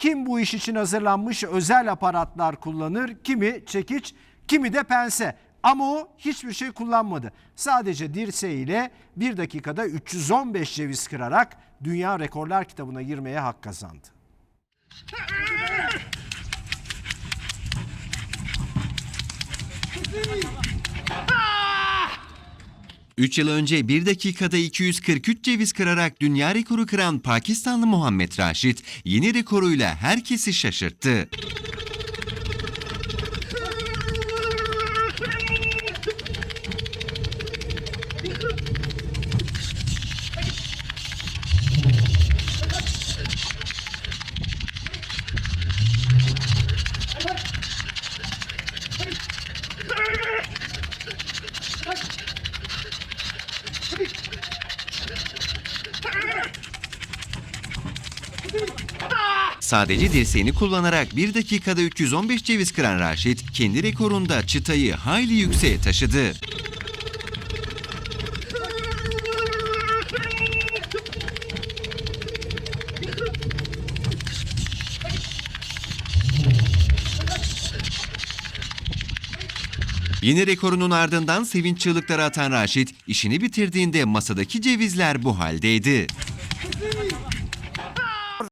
Kim bu iş için hazırlanmış özel aparatlar kullanır, kimi çekiç, kimi de pense. Ama o hiçbir şey kullanmadı. Sadece dirseğiyle bir dakikada 315 ceviz kırarak Dünya Rekorlar kitabına girmeye hak kazandı. 3 yıl önce 1 dakikada 243 ceviz kırarak dünya rekoru kıran Pakistanlı Muhammed Raşit yeni rekoruyla herkesi şaşırttı. Sadece dirseğini kullanarak 1 dakikada 315 ceviz kıran Raşit, kendi rekorunda çıtayı hayli yükseğe taşıdı. Yeni rekorunun ardından sevinç çığlıkları atan Raşit, işini bitirdiğinde masadaki cevizler bu haldeydi.